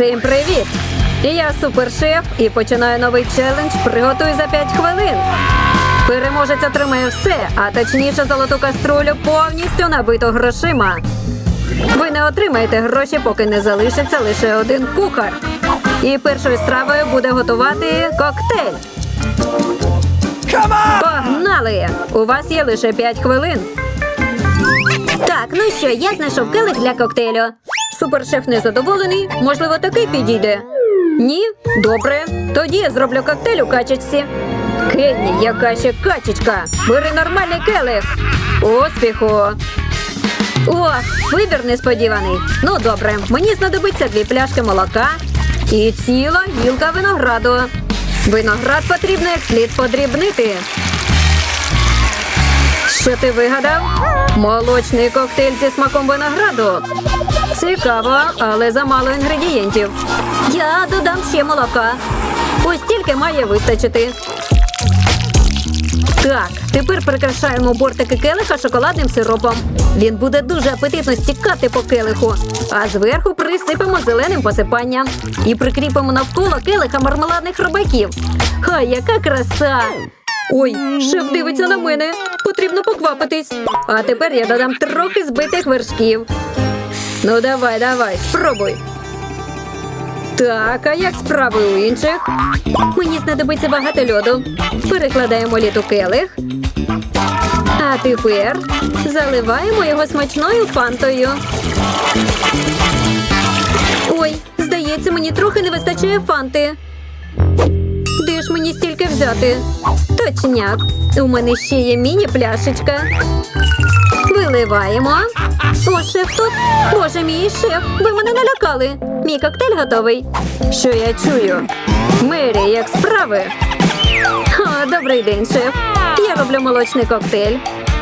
Всім привіт! Я супершеф і починаю новий челендж Приготуй за 5 хвилин. Переможець отримає все, а точніше золоту каструлю повністю набиту грошима. Ви не отримаєте гроші, поки не залишиться лише один кухар. І першою стравою буде готувати коктейль. Погнали! У вас є лише 5 хвилин. Так, ну що, я знайшов келих для коктейлю. Супершеф незадоволений. Можливо, такий підійде. Ні? Добре. Тоді я зроблю коктейль у качечці. Кенні, яка ще качечка. Бери нормальний келих. Успіху. О, вибір несподіваний. Ну добре, мені знадобиться дві пляшки молока і ціла гілка винограду. Виноград потрібно як слід подрібнити. Що ти вигадав? Молочний коктейль зі смаком винограду. Цікаво, але замало інгредієнтів. Я додам ще молока. Ось тільки має вистачити. Так, тепер прикрашаємо бортики келиха шоколадним сиропом. Він буде дуже апетитно стікати по келиху, а зверху присипемо зеленим посипанням і прикріпимо навколо келиха мармеладних хробаків. Хай, яка краса! Ой, шеф дивиться на мене. Потрібно поквапитись. А тепер я додам трохи збитих вершків. Ну давай, давай, спробуй. Так, а як справи у інших? Мені знадобиться багато льоду. Перекладаємо лід у келих. А тепер заливаємо його смачною фантою. Ой, здається, мені трохи не вистачає фанти. Де ж мені стільки взяти? Точняк. У мене ще є міні-пляшечка. Виливаємо. О, шеф тут. Боже мій шеф, ви мене налякали. Мій коктейль готовий. Що я чую? Мері, як справи? О, добрий день, шеф. Я роблю молочний коктейль.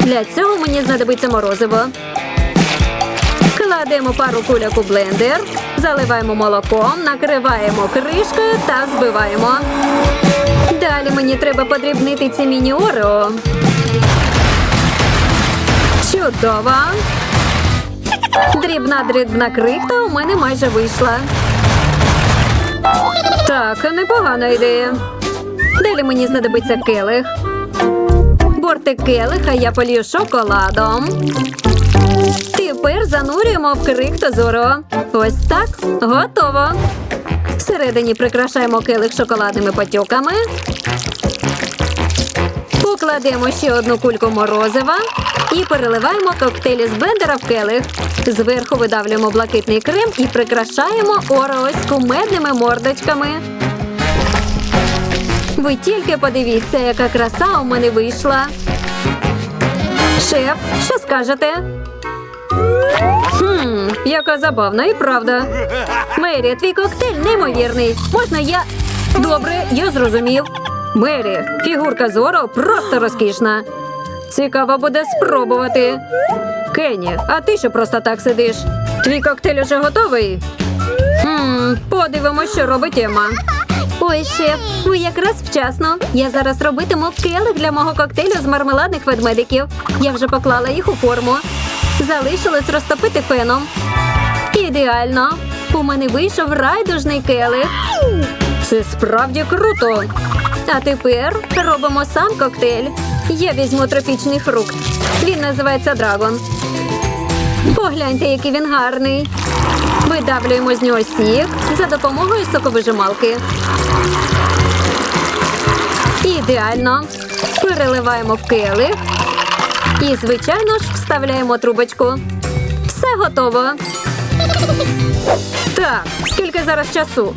Для цього мені знадобиться морозиво. Кладемо пару кульок у блендер, заливаємо молоком, накриваємо кришкою та збиваємо. Далі мені треба подрібнити ці міні-орео. Чудово! Дрібна дрібна крихта у мене майже вийшла. Так, непогана ідея. Далі мені знадобиться келих. Бортик келиха я полью шоколадом. Тепер занурюємо в крихту зоро. Ось так, готово. Всередині прикрашаємо келих шоколадними потьоками. Покладемо ще одну кульку морозива і переливаємо коктейлі з блендера в келих. Зверху видавлюємо блакитний крем і прикрашаємо орео з кумедними мордочками. Ви тільки подивіться, яка краса у мене вийшла. Шеф, що скажете? Хм, яка забавна і правда. Мері, твій коктейль неймовірний. Можна я. Добре, я зрозумів. Мері, фігурка Зоро просто розкішна. Цікаво буде спробувати. Кенні, а ти що просто так сидиш? Твій коктейль уже готовий? Хм, подивимось, що робить Ема. Ой, шеф, ви якраз вчасно. Я зараз робитиму келих для мого коктейлю з мармеладних ведмедиків. Я вже поклала їх у форму. Залишилось розтопити феном. Ідеально. У мене вийшов райдужний келих. Це справді круто. А тепер робимо сам коктейль. Я візьму тропічний фрукт. Він називається драгон. Погляньте, який він гарний. Видавлюємо з нього сік за допомогою соковижималки. Ідеально. Переливаємо в келих. І, звичайно ж, вставляємо трубочку. Все готово. Так, скільки зараз часу?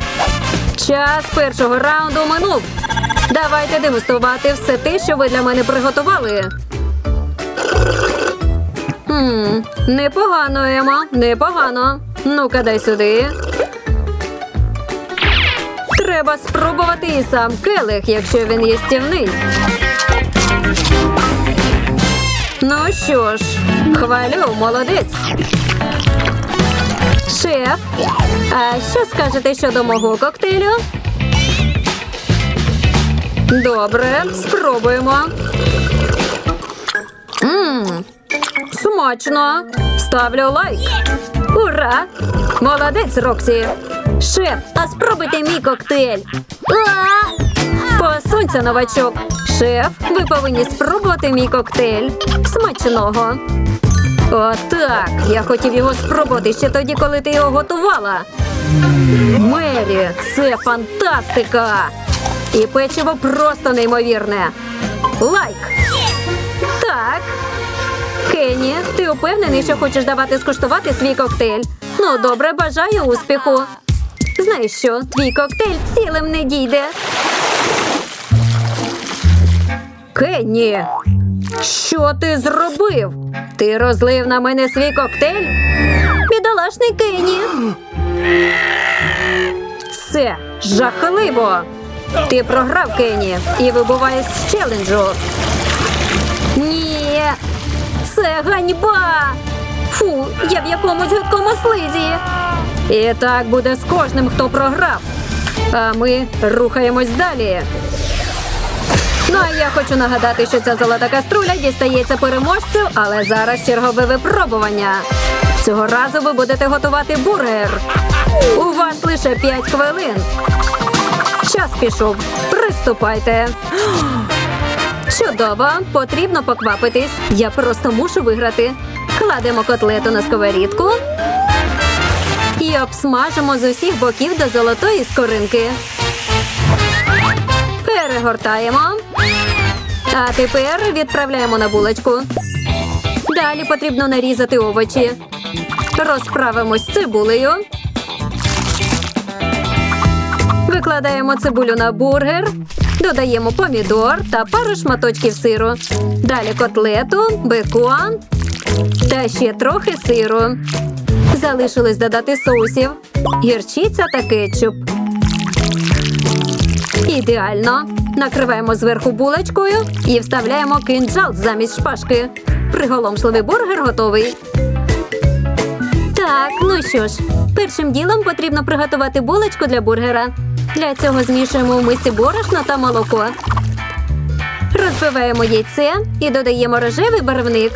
Час першого раунду минув. Давайте дегустувати все те, що ви для мене приготували. Хм, непогано, Ема, непогано. Ну-ка, дай сюди. Треба спробувати і сам келих, якщо він їстівний. Ну що ж, хвалю, молодець. Шеф, а що скажете щодо мого коктейлю? Добре, спробуємо. Мм, смачно. Ставлю лайк. Ура! Молодець, Роксі. Шеф, а спробуйте мій коктейль. Посунься, новачок. Шеф, ви повинні спробувати мій коктейль. Смачного. Отак. Я хотів його спробувати ще тоді, коли ти його готувала. Мері, це фантастика! І печиво просто неймовірне. Лайк! Так. Кенні, ти упевнений, що хочеш давати скуштувати свій коктейль? Ну, добре, бажаю успіху. Знаєш що, твій коктейль цілим не дійде. Кенні, що ти зробив? Ти розлив на мене свій коктейль? Бідолашний Кенні. Це жахливо. Ти програв Кенні і вибуваєш з челенджу. Ні, це ганьба. Фу, я в якомусь гидкому слизі. І так буде з кожним, хто програв. А ми рухаємось далі. Ну а я хочу нагадати, що ця золота каструля дістається переможцю, але зараз чергове випробування. Цього разу ви будете готувати бургер. У вас лише 5 хвилин. Час пішов. Приступайте. Чудово, потрібно поквапитись. Я просто мушу виграти. Кладемо котлету на сковорідку і обсмажимо з усіх боків до золотої скоринки. Перегортаємо. А тепер відправляємо на булочку. Далі потрібно нарізати овочі. Розправимо з цибулею. Викладаємо цибулю на бургер, додаємо помідор та пару шматочків сиру. Далі котлету, бекон та ще трохи сиру. Залишилось додати соусів, гірчиця та кетчуп. Ідеально. Накриваємо зверху булочкою і вставляємо кинджал замість шпажки. Приголомшливий бургер готовий. Так, ну що ж, першим ділом потрібно приготувати булочку для бургера. Для цього змішуємо в мисці борошно та молоко. Розбиваємо яйце і додаємо рожевий барвник.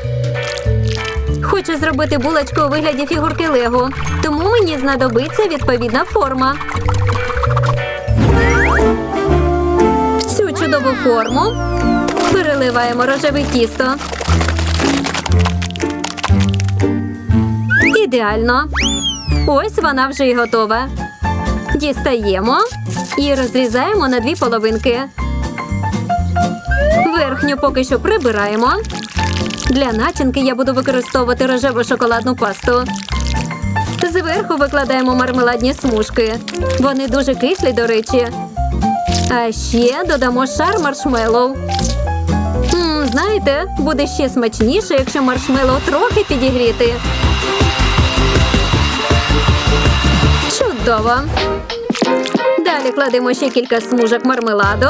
Хочу зробити булочку у вигляді фігурки Лего, тому мені знадобиться відповідна форма. Цю чудову форму переливаємо рожеве тісто. Ідеально. Ось вона вже і готова. Дістаємо і розрізаємо на дві половинки. Верхню поки що прибираємо. Для начинки я буду використовувати рожеву шоколадну пасту. Зверху викладаємо мармеладні смужки. Вони дуже кислі, до речі. А ще додамо шар маршмеллоу. М, знаєте, буде ще смачніше, якщо маршмеллоу трохи підігріти. Чудово. Далі кладемо ще кілька смужок мармеладу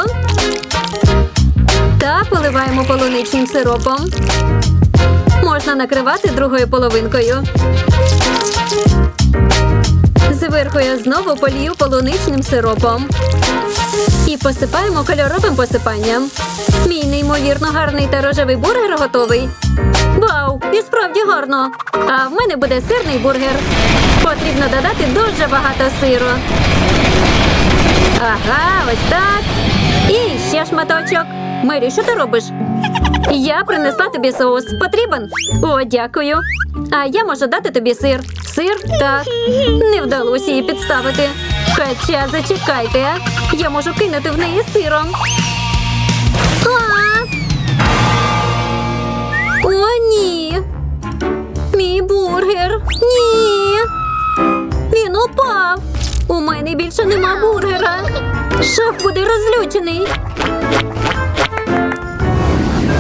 та поливаємо полуничним сиропом. Можна накривати другою половинкою. Зверху я знову полію полуничним сиропом. І посипаємо кольоровим посипанням. Мій неймовірно гарний та рожевий бургер готовий. Вау! І справді гарно! А в мене буде сирний бургер. Потрібно додати дуже багато сиру. Ага, ось так. І ще шматочок. Мері, що ти робиш? Я принесла тобі соус. Потрібен? О, дякую. А я можу дати тобі сир. Сир? Так. Не вдалося її підставити. Хоча зачекайте. Я можу кинути в неї сиром. Шеф буде розлючений.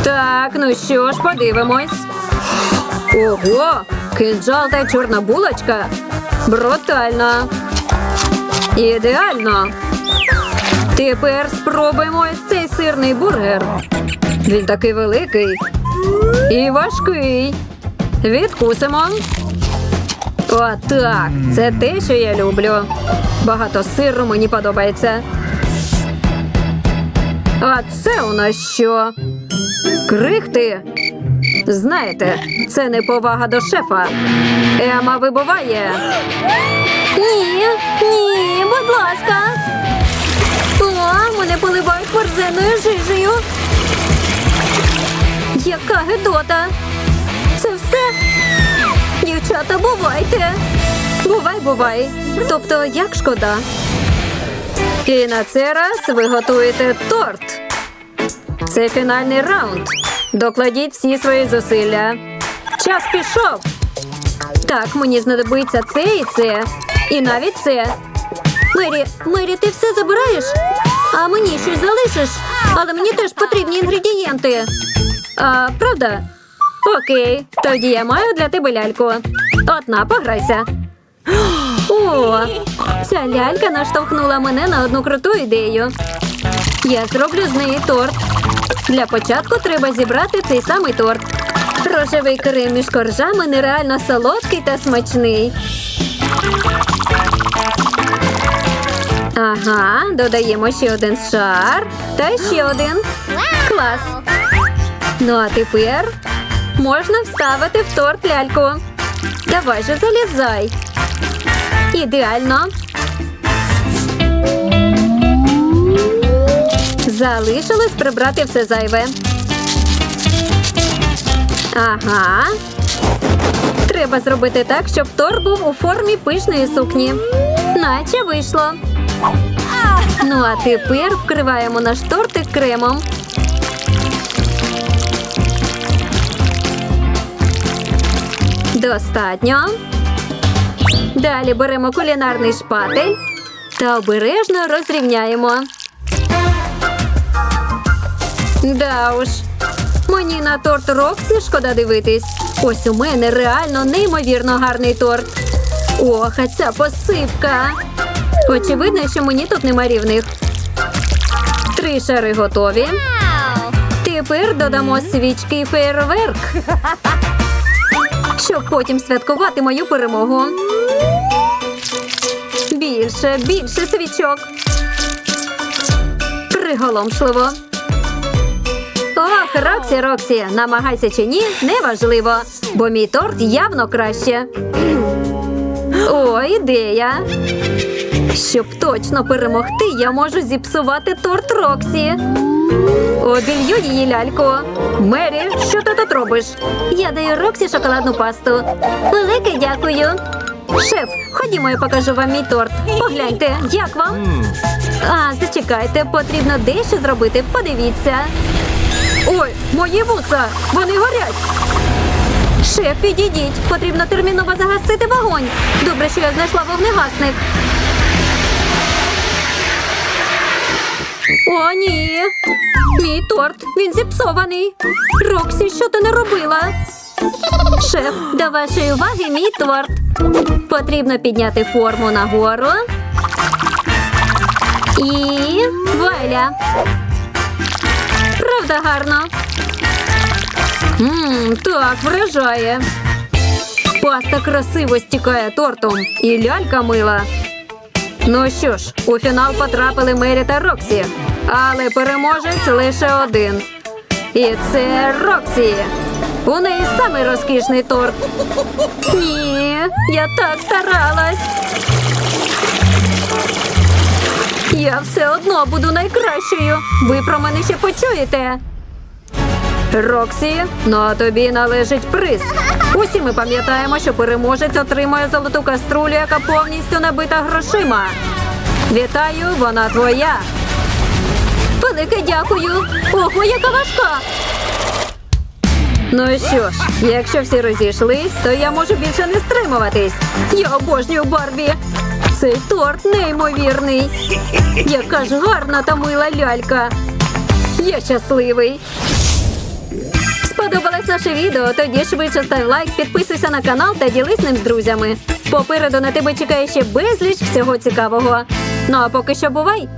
Так, ну що ж, подивимось. Ого, кинджал та чорна булочка. Брутально. Ідеально. Тепер спробуємо цей сирний бургер. Він такий великий і важкий. Відкусимо. Отак. Це те, що я люблю. Багато сиру мені подобається. А це у нас що? Крихти? Знаєте, це не повага до шефа. Ема вибуває. Ні, ні, будь ласка. О, мене поливають борзеною жижею. Яка гидота. Це все. Дівчата, бувайте. Бувай, бувай. Тобто, як шкода. І на цей раз ви готуєте торт. Це фінальний раунд. Докладіть всі свої зусилля. Час пішов. Так, мені знадобиться це і це. І навіть це. Мері, Мері, ти все забираєш? А мені щось залишиш. Але мені теж потрібні інгредієнти. А, правда? Окей, тоді я маю для тебе ляльку. Одна, пограйся. О, ця лялька наштовхнула мене на одну круту ідею. Я зроблю з неї торт. Для початку треба зібрати цей самий торт. Рожевий крем між коржами нереально солодкий та смачний. Ага, додаємо ще один шар та ще один. Клас. Ну а тепер можна вставити в торт ляльку. Давай же залізай. Ідеально. Залишилось прибрати все зайве. Ага. Треба зробити так, щоб торт був у формі пишної сукні. Наче вийшло. Ну а тепер вкриваємо наш тортик кремом. Достатньо. Далі беремо кулінарний шпатель та обережно розрівняємо. Да уж. Мені на торт Роксі шкода дивитись. Ось у мене реально неймовірно гарний торт. Ох, а ця посипка. Очевидно, що мені тут нема рівних. Три шари готові. Тепер додамо свічки і фейерверк. Щоб потім святкувати мою перемогу. Більше, більше свічок. Приголомшливо. Роксі, Роксі, намагайся чи ні, неважливо, бо мій торт явно краще. О, ідея. Щоб точно перемогти, я можу зіпсувати торт Роксі. Обілью її ляльку. Мері, що ти тут робиш? Я даю Роксі шоколадну пасту. Велике дякую. Шеф, ходімо, я покажу вам мій торт. Погляньте, як вам? А, зачекайте, потрібно дещо зробити. Подивіться. Ой, мої вуса! Вони горять! Шеф, підійдіть! Потрібно терміново загасити вогонь. Добре, що я знайшла вогнегасник. О, ні. Мій торт, він зіпсований. Роксі, що ти не робила? Шеф, до вашої уваги мій торт. Потрібно підняти форму нагору. І вуаля. Правда гарно. Ммм, так вражає. Паста красиво стікає тортом і лялька мила. Ну що ж, у фінал потрапили Мері та Роксі, але переможець лише один. І це Роксі. У неї самий розкішний торт. Ні, я так старалась. Я все одно буду найкращою. Ви про мене ще почуєте. Роксі, ну а тобі належить приз. Усі ми пам'ятаємо, що переможець отримує золоту каструлю, яка повністю набита грошима. Вітаю, вона твоя. Велике дякую. Ого, яка важка. Ну що ж, якщо всі розійшлись, то я можу більше не стримуватись. Я обожнюю Барбі. Цей торт неймовірний. Яка ж гарна та мила лялька. Я щасливий. Сподобалось наше відео? Тоді швидше став лайк, підписуйся на канал та ділись ним з друзями. Попереду на тебе чекає ще безліч всього цікавого. Ну а поки що бувай!